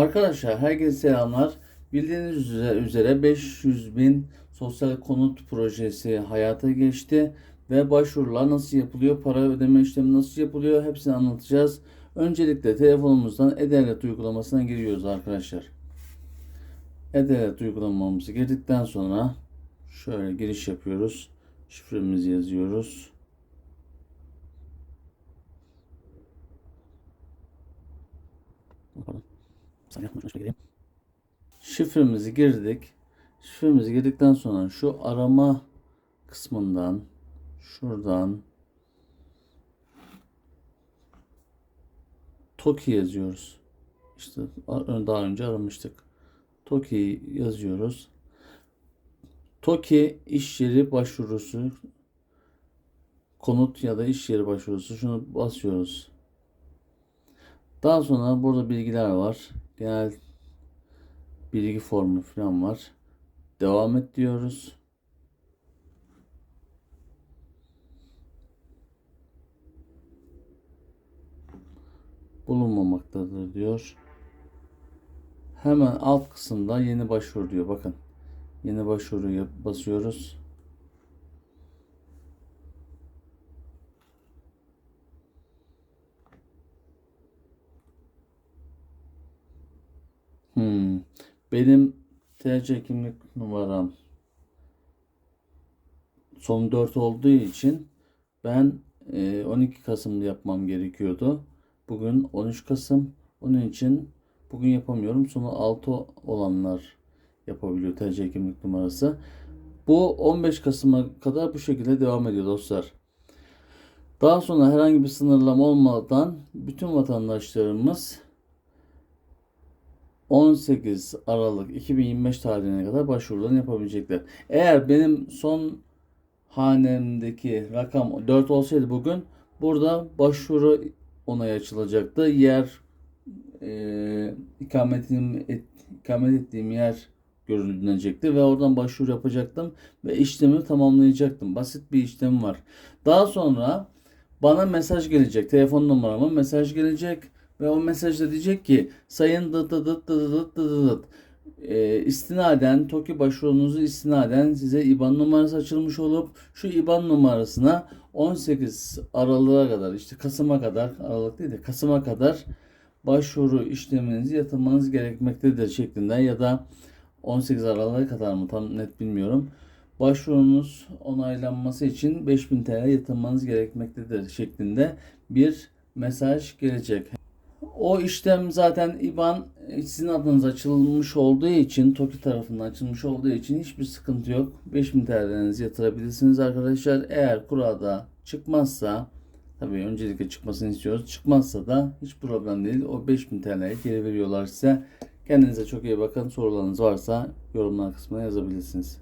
Arkadaşlar herkese selamlar. Bildiğiniz üzere- üzere 500 bin sosyal konut projesi hayata geçti ve başvurular nasıl yapılıyor, para ödeme işlemi nasıl yapılıyor hepsini anlatacağız. Öncelikle telefonumuzdan E-Devlet uygulamasına giriyoruz arkadaşlar. E-Devlet uygulamamızı girdikten sonra şöyle giriş yapıyoruz. Şifremizi yazıyoruz. Pardon. Saniye. Şifremizi girdik. Şifremizi girdikten sonra şu arama kısmından şuradan Toki yazıyoruz. İşte daha önce aramıştık. Toki yazıyoruz. Toki iş yeri başvurusu konut ya da iş yeri başvurusu şunu basıyoruz. Daha sonra burada bilgiler var. Genel bilgi formu falan var. Devam et diyoruz. Bulunmamaktadır diyor. Hemen alt kısımda yeni başvuru diyor. Bakın. Yeni başvuruya basıyoruz. Benim TC kimlik numaram son 4 olduğu için ben e, 12 Kasım'da yapmam gerekiyordu. Bugün 13 Kasım. Onun için bugün yapamıyorum. Sonu 6 olanlar yapabiliyor TC kimlik numarası. Bu 15 Kasım'a kadar bu şekilde devam ediyor dostlar. Daha sonra herhangi bir sınırlama olmadan bütün vatandaşlarımız 18 Aralık 2025 tarihine kadar başvurularını yapabilecekler. Eğer benim son hanemdeki rakam 4 olsaydı bugün burada başvuru onay açılacaktı. Yer e, ikametim et, ikamet ettiğim yer görülecekti ve oradan başvuru yapacaktım ve işlemi tamamlayacaktım. Basit bir işlem var. Daha sonra bana mesaj gelecek. Telefon numarama mesaj gelecek ve o mesajda diyecek ki sayın dıt dıt dıt dıt dıt dıt e, istinaden TOKİ başvurunuzu istinaden size IBAN numarası açılmış olup şu IBAN numarasına 18 Aralık'a kadar işte Kasım'a kadar Aralık değil de Kasım'a kadar başvuru işleminizi yatırmanız gerekmektedir şeklinde ya da 18 Aralık'a kadar mı tam net bilmiyorum. Başvurunuz onaylanması için 5000 TL yatırmanız gerekmektedir şeklinde bir mesaj gelecek. O işlem zaten IBAN sizin adınıza açılmış olduğu için, TOKİ tarafından açılmış olduğu için hiçbir sıkıntı yok. 5000 TL'nizi yatırabilirsiniz arkadaşlar. Eğer kurada çıkmazsa, tabii öncelikle çıkmasını istiyoruz. Çıkmazsa da hiç problem değil. O 5000 TL'yi geri veriyorlar size. Kendinize çok iyi bakın. Sorularınız varsa yorumlar kısmına yazabilirsiniz.